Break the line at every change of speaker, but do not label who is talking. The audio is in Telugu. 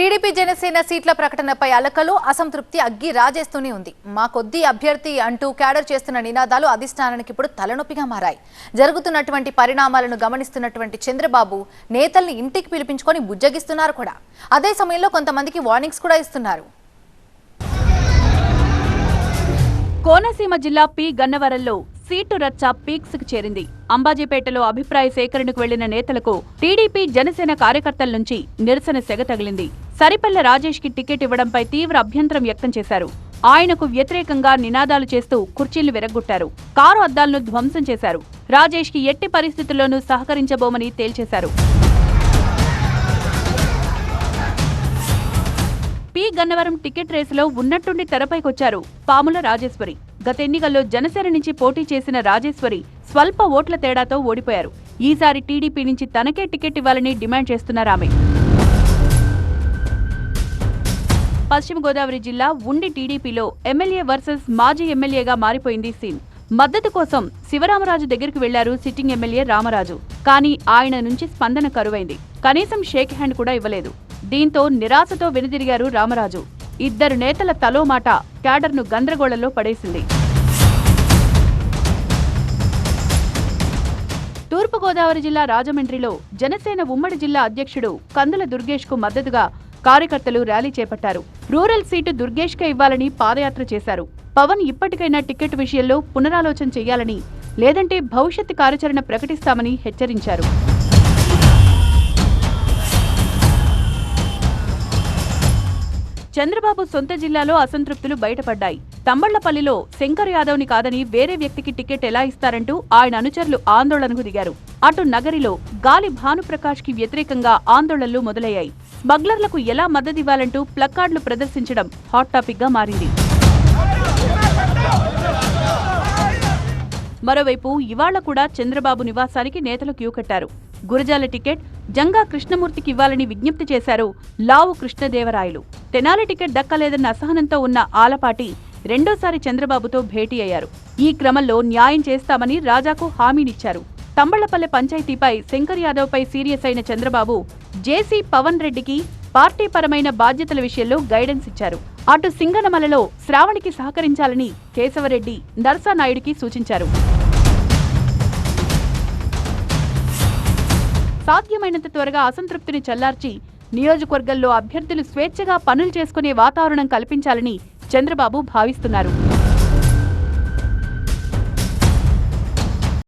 టీడీపీ జనసేన సీట్ల ప్రకటనపై అలకలు అసంతృప్తి అగ్గి రాజేస్తూనే ఉంది. మా కొద్ది అభ్యర్థి అంటూ క్యాడర్ చేస్తున్న నినాదాలు అధిష్టానానికి ఇప్పుడు తలనొప్పిగా మారాయి. జరుగుతున్నటువంటి పరిణామాలను గమనిస్తున్నటువంటి చంద్రబాబు నేతల్ని ఇంటికి పిలిపించుకొని బుజ్జగిస్తున్నారు కూడా. అదే సమయంలో కొంతమందికి వార్నింగ్స్ కూడా ఇస్తున్నారు.
కోనసీమ జిల్లా పి. గన్నవరంలో సీటు రచ్చ పీక్స్కు చేరింది. అంబాజీపేటలో అభిప్రాయ సేకరణకు వెళ్ళిన నేతలకు టీడీపీ జనసేన కార్యకర్తల నుంచి నిరసన సెగ తగిలింది. సరిపల్ల రాజేష్కి టికెట్ ఇవ్వడంపై తీవ్ర అభ్యంతరం వ్యక్తం చేశారు. ఆయనకు వ్యతిరేకంగా నినాదాలు చేస్తూ కుర్చీలు విరగ్గొట్టారు. కారు అద్దాలను ధ్వంసం చేశారు. రాజేష్కి ఎట్టి పరిస్థితుల్లోనూ సహకరించబోమని తేల్చేశారు. పి. గన్నవరం టికెట్ రేసులో ఉన్నట్టుండి తెరపైకొచ్చారు పాముల రాజేశ్వరి. గత ఎన్నికల్లో జనసేన నుంచి పోటీ చేసిన రాజేశ్వరి స్వల్ప ఓట్ల తేడాతో ఓడిపోయారు. ఈసారి టీడీపీ నుంచి తనకే టికెట్ ఇవ్వాలని డిమాండ్ చేస్తున్నారామె పశ్చిమ గోదావరి జిల్లా ఉండి టీడీపీలో ఎమ్మెల్యే వర్సెస్ మాజీ ఎమ్మెల్యేగా మారిపోయింది సీన్. మద్దతు కోసం శివరామరాజు దగ్గరికి వెళ్ళారు సిట్టింగ్ ఎమ్మెల్యే రామరాజు. కానీ ఆయన నుంచి స్పందన కరువైంది. కనీసం షేక్ హ్యాండ్ కూడా ఇవ్వలేదు. దీంతో నిరాశతో వెనుదిరిగారు రామరాజు. ఇద్దరు నేతల తలో మాట క్యాడర్ను గందరగోళంలో పడేసింది. తూర్పుగోదావరి జిల్లా రాజమండ్రిలో జనసేన ఉమ్మడి జిల్లా అధ్యక్షుడు కందుల దుర్గేష్కు మద్దతుగా కార్యకర్తలు ర్యాలీ చేపట్టారు. రూరల్ సీటు దుర్గేష్కే ఇవ్వాలని పాదయాత్ర చేశారు. పవన్ ఇప్పటికైనా టికెట్ విషయంలో పునరాలోచన చేయాలని లేదంటే భవిష్యత్ కార్యాచరణ ప్రకటిస్తామని హెచ్చరించారు. చంద్రబాబు సొంత జిల్లాలో అసంతృప్తులు బయటపడ్డాయి. తంబళ్ళపల్లిలో శంకర్ యాదవ్ని కాదని వేరే వ్యక్తికి టికెట్ ఎలా ఇస్తారంటూ ఆయన అనుచరులు ఆందోళనకు దిగారు. అటు నగరిలో గాలి భానుప్రకాష్కి వ్యతిరేకంగా ఆందోళనలు మొదలయ్యాయి. స్మగ్లర్లకు ఎలా మద్దతివ్వాలంటూ ప్లక్కార్డులు ప్రదర్శించడం హాట్ టాపిక్గా మారింది. మరోవైపు ఇవాళ కూడా చంద్రబాబు నివాసానికి నేతలు క్యూ కట్టారు. గురజాల టికెట్ జంగా కృష్ణమూర్తికి ఇవ్వాలని విజ్ఞప్తి చేశారు లావు కృష్ణదేవరాయలు. తెనాలి టికెట్ దక్కలేదన్న అసహనంతో ఉన్న ఆలపాటి రెండోసారి చంద్రబాబుతో భేటీ అయ్యారు. ఈ క్రమంలో న్యాయం చేస్తామని రాజాకు హామీనిచ్చారు. తంబళ్ళపల్లె పంచాయతీపై శంకర్ యాదవ్పై సీరియస్ అయిన చంద్రబాబు జేసీ పవన్ రెడ్డికి పార్టీ పరమైన బాధ్యతల విషయంలో గైడెన్స్ ఇచ్చారు. అటు సింగనమలలో శ్రావణికి సహకరించాలని కేశవరెడ్డి నరసానాయుడికి సూచించారు. సాధ్యమైనంత త్వరగా అసంతృప్తిని చల్లార్చి నియోజకవర్గంలో అభ్యర్థులు స్వేచ్ఛగా పనులు చేసుకునే వాతావరణం కల్పించాలని చంద్రబాబు భావిస్తున్నారు.